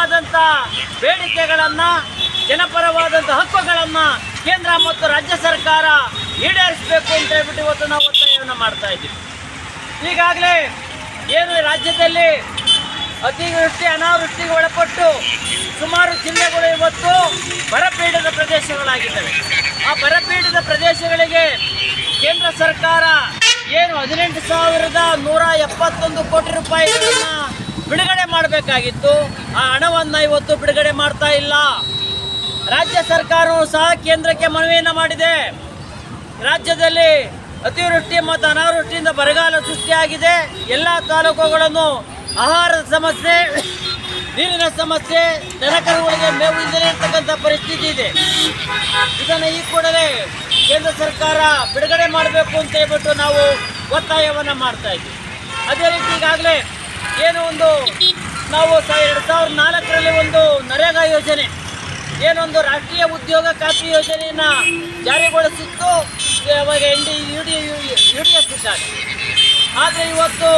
ಜನಪರವಾದಂಥ ಬೇಡಿಕೆಗಳನ್ನ ಜನಪರವಾದಂಥ ಹಕ್ಕುಗಳನ್ನ ಕೇಂದ್ರ ಮತ್ತು ರಾಜ್ಯ ಸರ್ಕಾರ ಈಡೇರಿಸಬೇಕು ಅಂತ ಹೇಳ್ಬಿಟ್ಟು ಇವತ್ತು ನಾವು ಒತ್ತಾಯವನ್ನು ಮಾಡ್ತಾ ಇದ್ದೀವಿ. ಈಗಾಗಲೇ ಏನು ರಾಜ್ಯದಲ್ಲಿ ಅತಿವೃಷ್ಟಿ, ಅನಾವೃಷ್ಟಿಗೆ ಒಳಪಟ್ಟು ಸುಮಾರು ಜಿಲ್ಲೆಗಳು ಇವತ್ತು ಬರಪೀಡಿತ ಪ್ರದೇಶಗಳಾಗಿದ್ದಾವೆ. ಆ ಬರಪೀಡಿತ ಪ್ರದೇಶಗಳಿಗೆ ಕೇಂದ್ರ ಸರ್ಕಾರ ಏನು ಹದಿನೆಂಟು ಸಾವಿರದ ನೂರ ಎಪ್ಪತ್ತೊಂದು ಕೋಟಿ ರೂಪಾಯಿಗಳನ್ನ ಬಿಡುಗಡೆ ಮಾಡಬೇಕಾಗಿತ್ತು. ಆ ಹಣವನ್ನು ಇವತ್ತು ಬಿಡುಗಡೆ ಮಾಡ್ತಾ ಇಲ್ಲ. ರಾಜ್ಯ ಸರ್ಕಾರವು ಸಹ ಕೇಂದ್ರಕ್ಕೆ ಮನವಿಯನ್ನು ಮಾಡಿದೆ. ರಾಜ್ಯದಲ್ಲಿ ಅತಿವೃಷ್ಟಿ ಮತ್ತು ಅನಾವೃಷ್ಟಿಯಿಂದ ಬರಗಾಲ ಸೃಷ್ಟಿಯಾಗಿದೆ. ಎಲ್ಲ ತಾಲೂಕುಗಳನ್ನು ಆಹಾರದ ಸಮಸ್ಯೆ, ನೀರಿನ ಸಮಸ್ಯೆ ದನಕರುಗಳಿಗೆ ಮೇವು ಇಲ್ಲದೆ ಇರ್ತಕ್ಕಂಥ ಪರಿಸ್ಥಿತಿ ಇದೆ. ಇದನ್ನು ಈ ಕೂಡಲೇ ಕೇಂದ್ರ ಸರ್ಕಾರ ಬಿಡುಗಡೆ ಮಾಡಬೇಕು ಅಂತ ಹೇಳ್ಬಿಟ್ಟು ನಾವು ಒತ್ತಾಯವನ್ನು ಮಾಡ್ತಾ ಇದ್ದೀವಿ. ಅದೇ ರೀತಿ ಈಗಾಗಲೇ ಏನು ಒಂದು ನಾವು ಎರಡು ಸಾವಿರದ ನಾಲ್ಕರಲ್ಲಿ ಒಂದು ನರೇಗಾ ಯೋಜನೆ ಏನೊಂದು ರಾಷ್ಟ್ರೀಯ ಉದ್ಯೋಗ ಖಾತ್ರಿ ಯೋಜನೆಯನ್ನು ಜಾರಿಗೊಳಿಸಿತ್ತು ಅವಾಗ N D, U D U D F ಇದ್ದಾರೆ. ಆದರೆ ಇವತ್ತು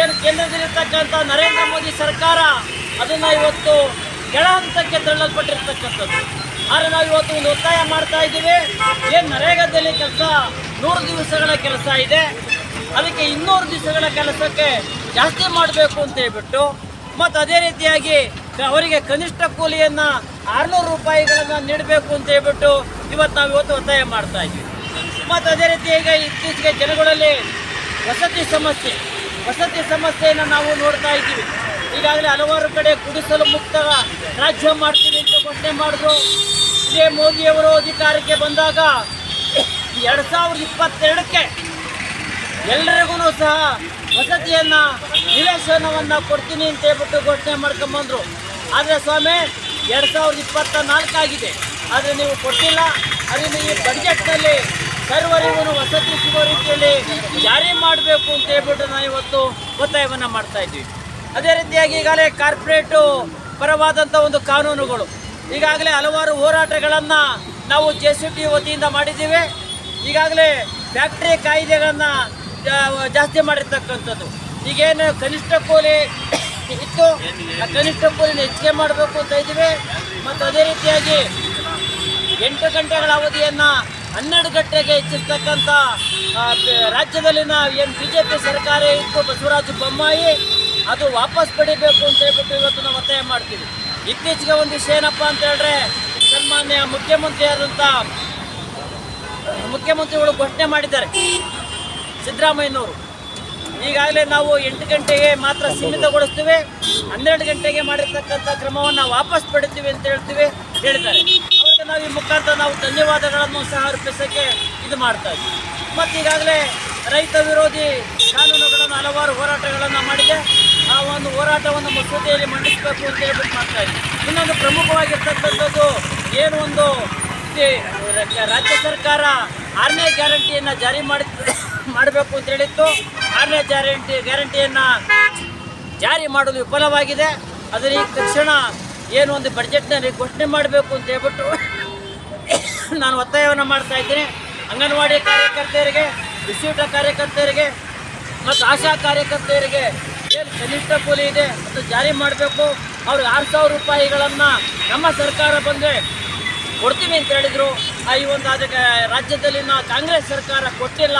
ಏನು ಕೇಂದ್ರದಲ್ಲಿರ್ತಕ್ಕಂಥ ನರೇಂದ್ರ ಮೋದಿ ಸರ್ಕಾರ ಅದನ್ನು ಇವತ್ತು ಕೆಳ ಹಂತಕ್ಕೆ ತಳ್ಳಲ್ಪಟ್ಟಿರ್ತಕ್ಕಂಥದ್ದು. ಆದರೆ ನಾವು ಇವತ್ತು ಒಂದು ಒತ್ತಾಯ ಮಾಡ್ತಾ ಇದ್ದೀವಿ, ಏನು ನರೇಗಾದಲ್ಲಿ ಕೆಲಸ ನೂರು ದಿವಸಗಳ ಕೆಲಸ ಇದೆ, ಅದಕ್ಕೆ ಇನ್ನೂರು ದಿವಸಗಳ ಕೆಲಸಕ್ಕೆ ಜಾಸ್ತಿ ಮಾಡಬೇಕು ಅಂತ ಹೇಳ್ಬಿಟ್ಟು, ಮತ್ತು ಅದೇ ರೀತಿಯಾಗಿ ಅವರಿಗೆ ಕನಿಷ್ಠ ಕೂಲಿಯನ್ನು ಆರುನೂರು ರೂಪಾಯಿಗಳನ್ನು ನೀಡಬೇಕು ಅಂತ ಹೇಳ್ಬಿಟ್ಟು ಇವತ್ತು ನಾವು ಇವತ್ತು ಒತ್ತಾಯ ಮಾಡ್ತಾ ಇದ್ದೀವಿ ಮತ್ತು ಅದೇ ರೀತಿ ಈಗ ಇತ್ತೀಚೆಗೆ ಜನಗಳಲ್ಲಿ ವಸತಿ ಸಮಸ್ಯೆ, ವಸತಿ ಸಮಸ್ಯೆಯನ್ನು ನಾವು ನೋಡ್ತಾ ಇದ್ದೀವಿ. ಈಗಾಗಲೇ ಹಲವಾರು ಕಡೆ ಕುಡಿಸಲು ಮುಕ್ತ ರಾಜ್ಯ ಮಾಡ್ತೀವಿ ಅಂತ ಘೋಷಣೆ ಮಾಡಿದ್ರು. ಇದೇ ಮೋದಿಯವರು ಅಧಿಕಾರಕ್ಕೆ ಬಂದಾಗ ಎರಡು ಸಾವಿರದ ಇಪ್ಪತ್ತೆರಡಕ್ಕೆ ಎಲ್ಲರಿಗೂ ಸಹ ವಸತಿಯನ್ನ, ನಿವೇಶನವನ್ನ ಕೊಡ್ತೀನಿ ಅಂತ ಹೇಳ್ಬಿಟ್ಟು ಘೋಷಣೆ ಮಾಡ್ಕೊಂಬಂದ್ರು ಆದರೆ ಸ್ವಾಮಿ, ಎರಡು ಸಾವಿರದ ಇಪ್ಪತ್ತ ನಾಲ್ಕಾಗಿದೆ ಆದರೆ ನೀವು ಕೊಟ್ಟಿಲ್ಲ. ಅದರಿಂದ ಈ ಬಡ್ಜೆಟ್ನಲ್ಲಿ ಸರ್ವರಿಗೂ ವಸತಿ ಸಿಗೋ ರೀತಿಯಲ್ಲಿ ಜಾರಿ ಮಾಡಬೇಕು ಅಂತ ಹೇಳ್ಬಿಟ್ಟು ನಾವು ಇವತ್ತು ಒತ್ತಾಯವನ್ನು ಮಾಡ್ತಾ ಇದ್ದೀವಿ ಅದೇ ರೀತಿಯಾಗಿ ಈಗಾಗಲೇ ಕಾರ್ಪೊರೇಟು ಪರವಾದಂಥ ಒಂದು ಕಾನೂನುಗಳು. ಈಗಾಗಲೇ ಹಲವಾರು ಹೋರಾಟಗಳನ್ನು ನಾವು ಜೆ ಸಿ ಟಿ ವತಿಯಿಂದ ಮಾಡಿದ್ದೀವಿ. ಈಗಾಗಲೇ ಫ್ಯಾಕ್ಟ್ರಿ ಕಾಯ್ದೆಗಳನ್ನು ಜಾಸ್ತಿ ಮಾಡಿರ್ತಕ್ಕಂಥದ್ದು. ಈಗೇನು ಕನಿಷ್ಠ ಕೂಲಿ ಇತ್ತು. ಆ ಕನಿಷ್ಠ ಕೂಲಿನ ಹೆಚ್ಚಿಗೆ ಮಾಡಬೇಕು ಅಂತ ಇದ್ದೀವಿ. ಮತ್ತು ಅದೇ ರೀತಿಯಾಗಿ ಎಂಟು ಗಂಟೆಗಳ ಅವಧಿಯನ್ನು ಹನ್ನೆರಡು ಗಂಟೆಗೆ ಹೆಚ್ಚಿಸ್ತಕ್ಕಂಥ ರಾಜ್ಯದಲ್ಲಿನ ಏನು ಬಿ ಜೆ ಪಿ ಸರ್ಕಾರ ಇತ್ತು, ಬಸವರಾಜ ಬೊಮ್ಮಾಯಿ, ಅದು ವಾಪಸ್ ಪಡಿಬೇಕು ಅಂತ ಹೇಳ್ಬಿಟ್ಟು ಇವತ್ತು ನಾವು ಒತ್ತಾಯ ಮಾಡ್ತೀವಿ. ಇತ್ತೀಚೆಗೆ ಒಂದು ವಿಷಯ ಏನಪ್ಪ ಅಂತ ಹೇಳಿದ್ರೆ, ಸನ್ಮಾನ್ಯ ಮುಖ್ಯಮಂತ್ರಿಯಾದಂಥ ಮುಖ್ಯಮಂತ್ರಿಗಳು ಘೋಷಣೆ ಮಾಡಿದ್ದಾರೆ. ಸಿದ್ದರಾಮಯ್ಯನವರು. ಈಗಾಗಲೇ ನಾವು ಎಂಟು ಗಂಟೆಗೆ ಮಾತ್ರ ಸೀಮಿತಗೊಳಿಸ್ತೀವಿ. ಹನ್ನೆರಡು ಗಂಟೆಗೆ ಮಾಡಿರ್ತಕ್ಕಂಥ ಕ್ರಮವನ್ನು ವಾಪಸ್ ಪಡಿತೀವಿ ಅಂತ ಹೇಳ್ತೀವಿ, ಹೇಳಿದ್ದಾರೆ. ಅವರಿಗೆ ನಾವು ಈ ಮುಖಾಂತರ ನಾವು ಧನ್ಯವಾದಗಳನ್ನು ಸಹ ಅರ್ಪಿಸೋಕ್ಕೆ ಇದು ಮಾಡ್ತಾ ಇದ್ದೀವಿ. ಮತ್ತು ಈಗಾಗಲೇ ರೈತ ವಿರೋಧಿ ಕಾನೂನುಗಳನ್ನು ಹಲವಾರು ಹೋರಾಟಗಳನ್ನು ಮಾಡಿದೆ. ಆ ಒಂದು ಹೋರಾಟವನ್ನು ಮಸೂದೆಯಲ್ಲಿ ಮಂಡಿಸಬೇಕು ಅಂತ ಹೇಳ್ಬಿಟ್ಟು ಮಾಡ್ತಾ ಇದ್ದೀವಿ. ಇನ್ನೊಂದು ಪ್ರಮುಖವಾಗಿರ್ತಕ್ಕಂಥದ್ದು ಏನು ಒಂದು ರಾಜ್ಯ ಸರ್ಕಾರ ಆರನೇ ಗ್ಯಾರಂಟಿಯನ್ನು ಜಾರಿ ಮಾಡಿ ಮಾಡಬೇಕು ಅಂತ ಹೇಳಿತ್ತು. ಆರನೇ ಗ್ಯಾರಂಟಿ ಗ್ಯಾರಂಟಿಯನ್ನು ಜಾರಿ ಮಾಡಲು ವಿಫಲವಾಗಿದೆ. ಅದರ ಈ ತಕ್ಷಣ ಏನು ಒಂದು ಬಜೆಟ್ನಲ್ಲಿ ಘೋಷಣೆ ಮಾಡಬೇಕು ಅಂತ ಹೇಳ್ಬಿಟ್ಟು ನಾನು ಒತ್ತಾಯವನ್ನು ಮಾಡ್ತಾ ಇದ್ದೀನಿ. ಅಂಗನವಾಡಿ ಕಾರ್ಯಕರ್ತೆಯರಿಗೆ ಬಿಸಿಯೂಟ ಕಾರ್ಯಕರ್ತೆಯರಿಗೆ ಮತ್ತು ಆಶಾ ಕಾರ್ಯಕರ್ತೆಯರಿಗೆ ಏನು ಕನಿಷ್ಠ ಕೂಲಿ ಇದೆ ಅದು ಜಾರಿ ಮಾಡಬೇಕು. ಅವ್ರಿಗೆ ಆರು ಸಾವಿರ ರೂಪಾಯಿಗಳನ್ನು ನಮ್ಮ ಸರ್ಕಾರ ಬಂದರೆ ಕೊಡ್ತೀವಿ ಅಂತ ಹೇಳಿದರು. ಈ ಒಂದು ಅದಕ್ಕೆ ರಾಜ್ಯದಲ್ಲಿನ ಕಾಂಗ್ರೆಸ್ ಸರ್ಕಾರ ಕೊಟ್ಟಿಲ್ಲ.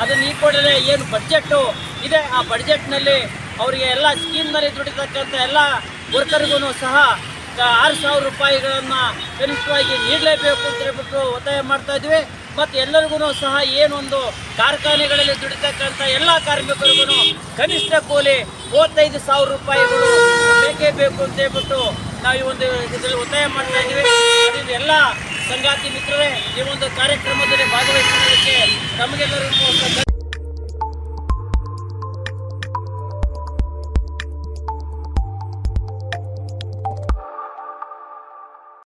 ಅದನ್ನು ಈ ಕೂಡಲೇ ಏನು ಬಡ್ಜೆಟ್ಟು ಇದೆ, ಆ ಬಡ್ಜೆಟ್ನಲ್ಲಿ ಅವರಿಗೆ ಎಲ್ಲ ಸ್ಕೀಮ್ನಲ್ಲಿ ದುಡಿತಕ್ಕಂಥ ಎಲ್ಲ ವರ್ಕರ್ಗೂ ಸಹ ಆರು ಸಾವಿರ ರೂಪಾಯಿಗಳನ್ನು ಕನಿಷ್ಠವಾಗಿ ನೀಡಲೇಬೇಕು ಅಂತ ಹೇಳ್ಬಿಟ್ಟು ಒತ್ತಾಯ ಮಾಡ್ತಾ ಇದ್ವಿ. ಮತ್ತು ಎಲ್ಲರಿಗೂ ಸಹ ಏನೊಂದು ಕಾರ್ಖಾನೆಗಳಲ್ಲಿ ದುಡಿತಕ್ಕಂಥ ಎಲ್ಲ ಕಾರ್ಮಿಕರಿಗೂ ಕನಿಷ್ಠ ಕೂಲಿ ಮೂವತ್ತೈದು ಸಾವಿರ ರೂಪಾಯಿಗಳು ಬೇಕೇ ಬೇಕು ಅಂತ ಹೇಳ್ಬಿಟ್ಟು ನಾವು ಈ ಒಂದು ಇದರಲ್ಲಿ ಒತ್ತಾಯ ಮಾಡ್ತಾ ಇದ್ದೀವಿ ಅದರಿಂದ ಎಲ್ಲ ಸಂಗಾತಿ ಮಿತ್ರರೇ ಈ ಒಂದು ಕಾರ್ಯಕ್ರಮದಲ್ಲಿ ಭಾಗವಹಿಸಿರುವುದಕ್ಕೆ ನಮಗೆಲ್ಲರಿಗೂ